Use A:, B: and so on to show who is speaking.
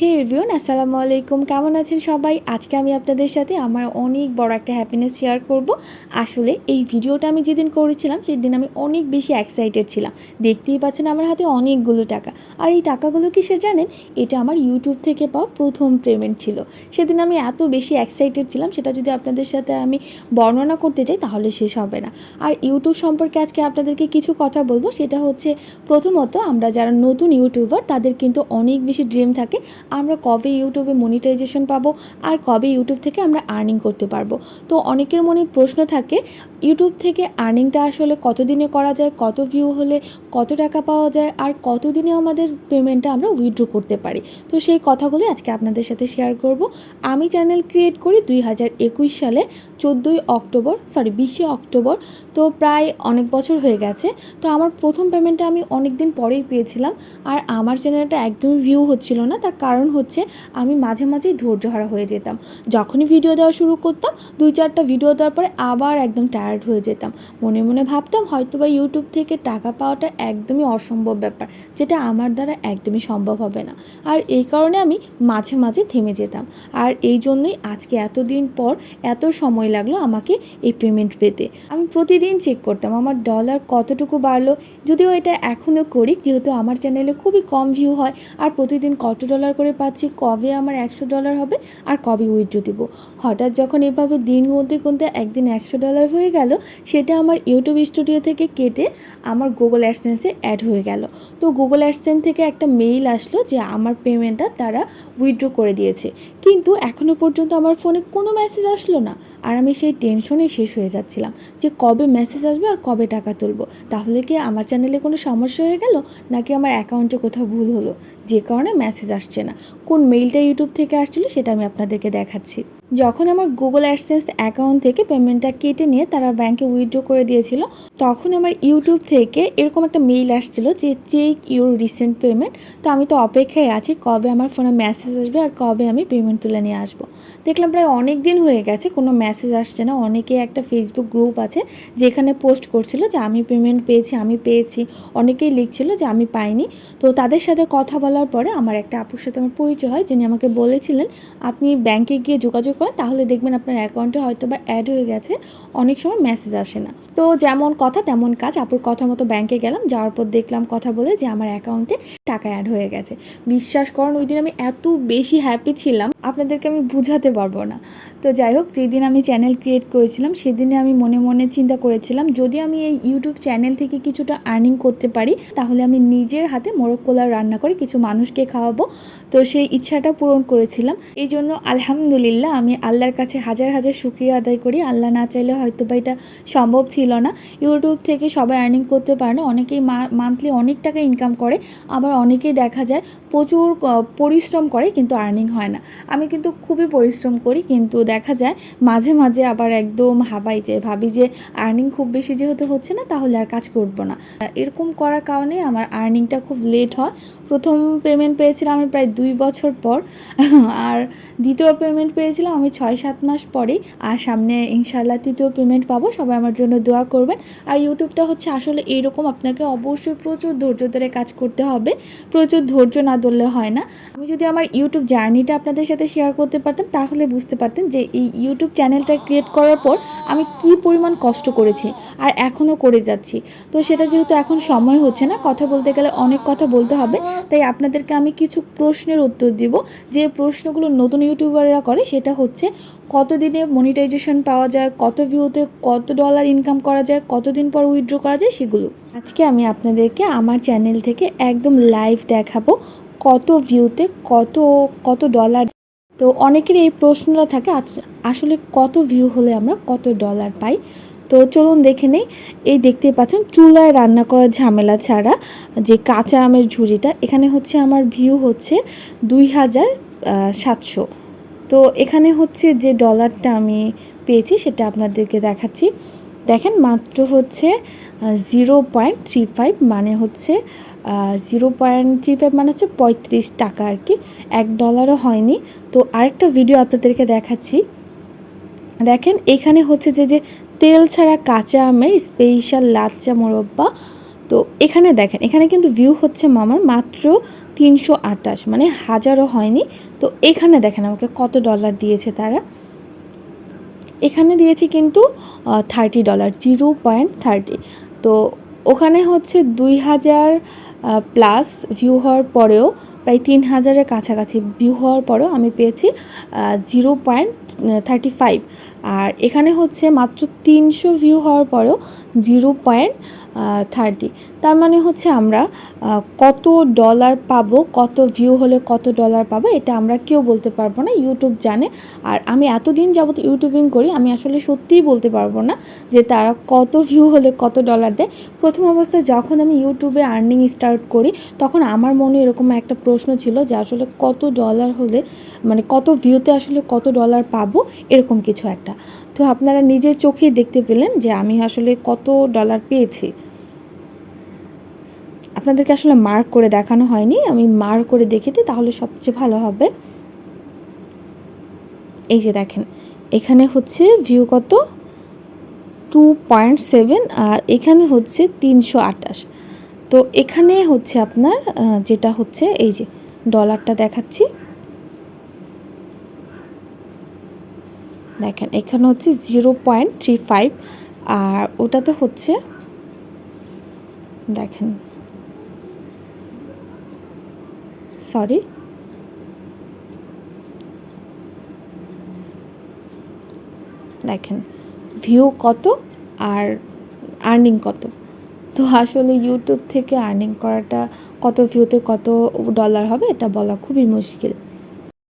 A: হে everyone আসসালামু আলাইকুম। কেমন আছেন সবাই? আজকে আমি আপনাদের সাথে আমার অনেক বড় একটা হ্যাপিনেস শেয়ার করব। আসলে এই ভিডিওটা আমি যেদিন করেছিলাম, সেদিন আমি অনেক বেশি এক্সাইটেড ছিলাম। দেখতেই পাচ্ছেন আমার হাতে অনেকগুলো টাকা। আর এই টাকাগুলো কিসের জানেন? এটা আমার ইউটিউব থেকে পাওয়া প্রথম পেমেন্ট ছিল। সেদিন আমি এত বেশি এক্সাইটেড ছিলাম, সেটা যদি আপনাদের সাথে আমি বর্ণনা করতে যাই, তাহলে শেষ হবে না। আর ইউটিউব সম্পর্কে আজকে আপনাদেরকে কিছু কথা বলব। সেটা হচ্ছে, প্রথমত আমরা যারা নতুন ইউটিউবার তাদের কিন্তু অনেক বেশি ড্রিম থাকে। আমরা কবে ইউটিউবে মনিটাইজেশন পাবো আর কবে ইউটিউব থেকে আমরা আর্নিং করতে পারব। তো অনেকের মনে প্রশ্ন থাকে, ইউটিউব থেকে আর্নিংটা আসলে কতদিনে করা যায়, কত ভিউ হলে কত টাকা পাওয়া যায় আর কতদিনে আমাদের পেমেন্টটা আমরা উইথড্র করতে পারি? তো সেই কথাগুলো আজকে আপনাদের সাথে শেয়ার করব। আমি চ্যানেল ক্রিয়েট করি দুই হাজার একুশ সালে, চোদ্দোই অক্টোবর সরি বিশে অক্টোবর। তো প্রায় অনেক বছর হয়ে গেছে। তো আমার প্রথম পেমেন্টটা আমি অনেক দিন পরেই পেয়েছিলাম। আর আমার চ্যানেলটা একদমই ভিউ হচ্ছিল না, তার কারণ হচ্ছে আমি মাঝে মাঝেই ধৈর্যহারা হয়ে যেতাম। যখনই ভিডিও দেওয়া শুরু করতাম, দুই চারটা ভিডিও দেওয়ার পরে আবার একদম টায়ার্ড হয়ে যেতাম। মনে মনে ভাবতাম হয়তো বা ইউটিউব থেকে টাকা পাওয়াটা একদমই অসম্ভব ব্যাপার, যেটা আমার দ্বারা একদমই সম্ভব হবে না। আর এই কারণে আমি মাঝে মাঝে থেমে যেতাম। আর এই জন্যই আজকে এতদিন পর এত সময় লাগল আমাকে এই পেমেন্ট পেতে। আমি প্রতিদিন চেক করতাম আমার ডলার কতটুকু বাড়লো, যদিও এটা এখনও করি, যেহেতু আমার চ্যানেলে খুবই কম ভিউ হয়, আর প্রতিদিন কত ডলার করে পাচ্ছি কবে আমার একশো ডলার হবে আর কবে উইথড্রো দেবো। হঠাৎ যখন এভাবে দিন গুনতে গুনতে একদিন একশো ডলার হয়ে গেল, সেটা আমার ইউটিউব স্টুডিও থেকে কেটে আমার গুগল অ্যাডসেন্সে অ্যাড হয়ে গেল। তো গুগল অ্যাডসেন্স থেকে একটা মেইল আসলো যে আমার পেমেন্টটা তারা উইথড্র করে দিয়েছে। কিন্তু এখনও পর্যন্ত আমার ফোনে কোনো মেসেজ আসলো না। আর আমি সেই টেনশনে শেষ হয়ে যাচ্ছিলাম যে কবে মেসেজ আসবে আর কবে টাকা তুলবো। তাহলে কি আমার চ্যানেলে কোনো সমস্যা হয়ে গেল? নাকি আমার অ্যাকাউন্টে কোথাও ভুল হলো? যে কারণে মেসেজ আসছে না। কোন মেইলটা ইউটিউব থেকে আসছিল সেটা আমি আপনাদেরকে দেখাচ্ছি। যখন আমার গুগল অ্যাডসেন্স অ্যাকাউন্ট থেকে পেমেন্টটা কেটে নিয়ে তারা ব্যাংকে উইথড্র করে দিয়েছিল, তখন আমার ইউটিউব থেকে এরকম একটা মেইল আসছিল যে চেক ইউর রিসেন্ট পেমেন্ট তো আমি তো অপেক্ষায় আছি কবে আমার ফোনে মেসেজ আসবে আর কবে আমি পেমেন্ট তুলে নিয়ে আসব। দেখলাম প্রায় অনেক দিন হয়ে গেছে, কোনো মেসেজ আসছে না। অনেকে একটা ফেসবুক গ্রুপ আছে যেখানে পোস্ট করছিল যে, আমি পেমেন্ট পেয়েছি, আমি পেয়েছি। অনেকেই লিখছিল যে, আমি পাইনি। তো তাদের সাথে কথা বলার পরে আমার একটা আপুর সাথে আমার পরিচয় হয় যিনি আমাকে বলেছিলেন, আপনি ব্যাংকে গিয়ে যোগাযোগ করেন, তাহলে দেখবেন আপনার অ্যাকাউন্টে হয়তো বা অ্যাড হয়ে গেছে, অনেক সময় মেসেজ আসে না। তো যেমন কথা, তেমন কাজ, আপুর কথা মতো ব্যাংকে গেলাম, যাওয়ার পর দেখলাম কথা বলে যে আমার অ্যাকাউন্টে টাকা অ্যাড হয়ে গেছে। বিশ্বাস করুন, ওই দিন আমি এত বেশি হ্যাপি ছিলাম, আপনাদেরকে আমি বুঝাতে পারব না। তো যাই হোক, যেদিন আমি চ্যানেল ক্রিয়েট করেছিলাম, সেদিনে আমি মনে মনে চিন্তা করেছিলাম, যদি আমি এই ইউটিউব চ্যানেল থেকে কিছুটা আর্নিং করতে পারি, তাহলে আমি নিজের হাতে মোরগ পোলাও রান্না করে কিছু মানুষকে খাওয়াবো। তো সেই ইচ্ছাটা পূরণ করেছিলাম। এই জন্য আলহামদুলিল্লাহ, আমি আল্লাহর কাছে হাজার হাজার শুক্রিয়া আদায় করি। আল্লাহ না চাইলে হয়তো বা এটা সম্ভব ছিল না। ইউটিউব থেকে সবাই আর্নিং করতে পারে না। অনেকেই মান্থলি অনেক টাকা ইনকাম করে। আবার অনেকেই দেখা যায় প্রচুর পরিশ্রম করে কিন্তু আর্নিং হয় না। আমি কিন্তু খুবই পরিশ্রম করি কিন্তু দেখা যায় মাঝে মাঝে আবার একদম হাবাই যায় ভাবি যে আর্নিং খুব বেশি যেহেতু হচ্ছে না, তাহলে আর কাজ করব না। এরকম করার কারণে আমার আর্নিংটা খুব লেট হয়। প্রথম পেমেন্ট পেয়েছিলাম আমি প্রায় দুই বছর পর। আর দ্বিতীয় পেমেন্ট পেয়েছিলাম আমি ছয় সাত মাস পরেই আর সামনে ইনশাল্লাহ তৃতীয় পেমেন্ট পাবো। সবাই আমার জন্য দোয়া করবেন। আর ইউটিউবটা হচ্ছে আসলে এইরকম আপনাকে অবশ্যই প্রচুর ধৈর্য ধরে কাজ করতে হবে। প্রচুর ধৈর্য না ধরলে হয় না। আমি যদি আমার ইউটিউব জার্নিটা আপনাদের সাথে শেয়ার করতে পারতাম, তাহলে বুঝতে পারতেন যে এই ইউটিউব চ্যানেলটা ক্রিয়েট করার পর আমি কি পরিমাণ কষ্ট করেছি, আর এখনও করে যাচ্ছি। তো সেটা যেহেতু এখন সময় হচ্ছে না, কথা বলতে গেলে অনেক কথা বলতে হবে। তাই আপনাদেরকে আমি কিছু প্রশ্নের উত্তর দিব। যে প্রশ্নগুলো নতুন ইউটিউবাররা করে, সেটা হচ্ছে কতদিনে মনিটাইজেশন পাওয়া যায়, কত ভিউতে কত ডলার ইনকাম করা যায়, কতদিন পর উইথড্র করা যায় সেগুলো। আজকে আমি আপনাদেরকে আমার চ্যানেল থেকে একদম লাইভ দেখাবো কত ভিউতে কত কত ডলার তো অনেকের এই প্রশ্নটা থাকে আসলে কত ভিউ হলে আমরা কত ডলার পাই? তো চলুন দেখে নেই, এই দেখতে পাচ্ছেন, চুলায় রান্না করার ঝামেলা ছাড়া যে কাঁচা আমের ঝুড়িটা, এখানে হচ্ছে আমার ভিউ হচ্ছে দুই হাজার সাতশো। তো এখানে হচ্ছে যে ডলারটা আমি পেয়েছি সেটা আপনাদেরকে দেখাচ্ছি। দেখেন মাত্র হচ্ছে জিরো পয়েন্ট থ্রি ফাইভ মানে হচ্ছে জিরো পয়েন্ট থ্রি ফাইভ মানে হচ্ছে পঁয়ত্রিশ টাকা আর কি এক ডলারও হয়নি। তো আরেকটা ভিডিও আপনাদেরকে দেখাচ্ছি। দেখেন এখানে হচ্ছে যে যে তেল ছাড়া কাঁচা আমের স্পেশাল লাচ্চা মোরব্বা তো এখানে দেখেন, এখানে কিন্তু ভিউ হচ্ছে মামার মাত্র তিনশো আটাশ মানে হাজারও হয়নি। তো এখানে দেখেন আমাকে কত ডলার দিয়েছে তারা। এখানে দিয়েছি কিন্তু thirty dollar zero point thirty তো ওখানে হচ্ছে দুই হাজার প্লাস ভিউ হওয়ার পরেও, প্রায় তিন হাজারের কাছাকাছি ভিউ হওয়ার পরেও আমি পেয়েছি জিরো পয়েন্ট থার্টি ফাইভ আর এখানে হচ্ছে মাত্র তিনশো ভিউ হওয়ার পরেও জিরো পয়েন্ট থার্টি তার মানে হচ্ছে আমরা কত ডলার পাবো, কত ভিউ হলে কত ডলার পাবো, এটা আমরা কেউ বলতে পারব না ইউটিউব জানে। আর আমি এতদিন যাবত ইউটিউবিং করি, আমি আসলে সত্যিই বলতে পারব না যে তারা কত ভিউ হলে কত ডলার দেয়। প্রথম অবস্থায় যখন আমি ইউটিউবে আর্নিং স্টার্ট করি, তখন আমার মনে এরকম একটা প্রশ্ন ছিল যে আসলে কত ডলার হলে মানে কত ভিউতে আসলে কত ডলার পাবো, এরকম কিছু একটা। তো আপনারা নিজের চোখেই দেখতে পেলেন যে আমি আসলে কত ডলার পেয়েছি। আপনাদেরকে আসলে মার্ক করে দেখানো হয়নি, আমি মার্ক করে দেখে দিই, তাহলে সবচেয়ে ভালো হবে। এই যে দেখেন, এখানে হচ্ছে ভিউ কত? টু পয়েন্ট সেভেন আর এখানে হচ্ছে তিনশো আটাশ তো এখানে হচ্ছে আপনার যেটা হচ্ছে এই যে ডলারটা দেখাচ্ছি। দেখেন, এখানে হচ্ছে জিরো পয়েন্ট থ্রি ফাইভ আর ওটাতে হচ্ছে, দেখেন সরি দেখেন ভিউ কত আর আর্নিং কত? তো আসলে ইউটিউব থেকে আর্নিং করাটা কত ভিউতে কত ডলার হবে এটা বলা খুবই মুশকিল।